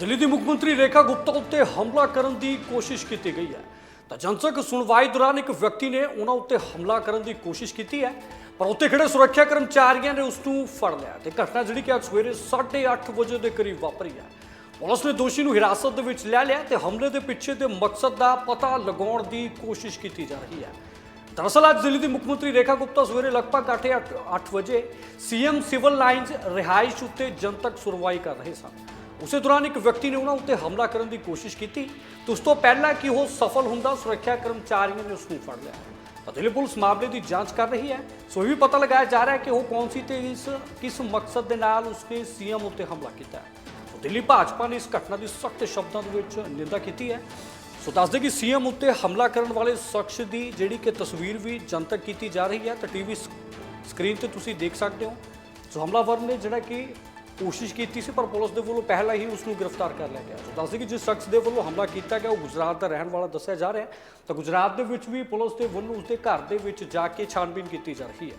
ਦਿੱਲੀ ਦੀ ਮੁੱਖ ਮੰਤਰੀ ਰੇਖਾ ਗੁਪਤਾ ਉੱਤੇ ਹਮਲਾ ਕਰਨ ਦੀ ਕੋਸ਼ਿਸ਼ ਕੀਤੀ ਗਈ ਹੈ। ਤਾਂ ਜਨਤਕ ਸੁਣਵਾਈ ਦੌਰਾਨ ਇੱਕ ਵਿਅਕਤੀ ਨੇ ਉਹਨਾਂ ਉੱਤੇ ਹਮਲਾ ਕਰਨ ਦੀ ਕੋਸ਼ਿਸ਼ ਕੀਤੀ ਹੈ, ਪਰ ਉੱਤੇ ਖੜੇ ਸੁਰੱਖਿਆ ਕਰਮਚਾਰੀਆਂ ਨੇ ਉਸ ਨੂੰ ਫੜ ਲਿਆ ਤੇ ਘਟਨਾ ਜਿਹੜੀ ਕਿ ਅੱਜ ਸਵੇਰੇ 8:30 ਵਜੇ ਦੇ ਕਰੀਬ ਵਾਪਰੀ ਹੈ। ਪੁਲਿਸ ਨੇ ਦੋਸ਼ੀ ਨੂੰ ਹਿਰਾਸਤ ਦੇ ਵਿੱਚ ਲੈ ਲਿਆ ਤੇ ਹਮਲੇ ਦੇ ਪਿੱਛੇ ਦੇ ਮਕਸਦ ਦਾ ਪਤਾ ਲਗਾਉਣ ਦੀ ਕੋਸ਼ਿਸ਼ ਕੀਤੀ ਜਾ ਰਹੀ ਹੈ। ਦਰਅਸਲ ਅੱਜ ਦਿੱਲੀ ਦੀ ਮੁੱਖ ਮੰਤਰੀ ਰੇਖਾ ਗੁਪਤਾ ਸਵੇਰੇ ਲਗਭਗ 8:08 ਵਜੇ ਸੀਐਮ ਸਿਵਲ ਲਾਈਨਸ ਰਿਹਾਇਸ਼ ਉੱਤੇ ਜਨਤਕ ਸੁਣਵਾਈ ਕਰ ਰਹੇ ਸਨ। ਉਸੇ ਦੌਰਾਨ ਇੱਕ ਵਿਅਕਤੀ ਨੇ ਉਹਨਾਂ ਉੱਤੇ ਹਮਲਾ ਕਰਨ ਦੀ ਕੋਸ਼ਿਸ਼ ਕੀਤੀ। ਤੇ ਉਸ ਤੋਂ ਪਹਿਲਾਂ ਕਿ ਉਹ ਸਫਲ ਹੁੰਦਾ ਸੁਰੱਖਿਆ ਕਰਮਚਾਰੀਆਂ ਨੇ ਉਸ ਨੂੰ ਫੜ ਲਿਆ। ਤਾਂ ਦਿੱਲੀ ਪੁਲਿਸ ਮਾਮਲੇ ਦੀ ਜਾਂਚ ਕਰ ਰਹੀ ਹੈ। ਸੋ ਇਹ ਵੀ ਪਤਾ ਲਗਾਇਆ ਜਾ ਰਿਹਾ ਹੈ ਕਿ ਉਹ ਕੌਣ ਸੀ ਤੇ ਇਸ ਕਿਸ ਮਕਸਦ ਦੇ ਨਾਲ ਉਸਨੇ ਸੀਐਮ ਉੱਤੇ ਹਮਲਾ ਕੀਤਾ ਹੈ। ਦਿੱਲੀ ਭਾਜਪਾ ਨੇ ਇਸ ਘਟਨਾ ਦੀ ਸਖਤ ਸ਼ਬਦਾਂ ਦੇ ਵਿੱਚ ਨਿੰਦਾ ਕੀਤੀ ਹੈ। ਸੋ ਦੱਸਦੇ ਕਿ ਸੀਐਮ ਉੱਤੇ ਹਮਲਾ ਕਰਨ ਵਾਲੇ ਸ਼ਖਸ ਦੀ ਜਿਹੜੀ ਕਿ ਤਸਵੀਰ ਵੀ ਜਨਤਕ ਕੀਤੀ ਜਾ ਰਹੀ ਹੈ। ਤਾਂ ਟੀਵੀ ਸਕਰੀਨ ਤੇ ਤੁਸੀਂ ਦੇਖ ਸਕਦੇ ਹੋ। ਸੋ ਹਮਲਾਵਰ ਨੇ ਜਿਹੜਾ ਕਿ ਕੋਸ਼ਿਸ਼ ਕੀਤੀ ਸੀ, ਪਰ ਪੁਲਿਸ ਦੇ ਵੱਲੋਂ ਪਹਿਲਾਂ ਹੀ ਉਸ ਨੂੰ ਗ੍ਰਿਫਤਾਰ ਕਰ ਲਿਆ ਗਿਆ। ਸੋ ਦੱਸਦੇ ਕਿ ਜਿਸ ਸ਼ਖਸ ਦੇ ਵੱਲੋਂ ਹਮਲਾ ਕੀਤਾ ਗਿਆ, ਉਹ ਗੁਜਰਾਤ ਦਾ ਰਹਿਣ ਵਾਲਾ ਦੱਸਿਆ ਜਾ ਰਿਹਾ ਹੈ। ਤਾਂ ਗੁਜਰਾਤ ਦੇ ਵਿੱਚ ਵੀ ਪੁਲਿਸ ਦੇ ਵੱਲੋਂ ਉਸ ਦੇ ਘਰ ਦੇ ਵਿੱਚ ਜਾ ਕੇ ਛਾਣਬੀਨ ਕੀਤੀ ਜਾ ਰਹੀ ਹੈ।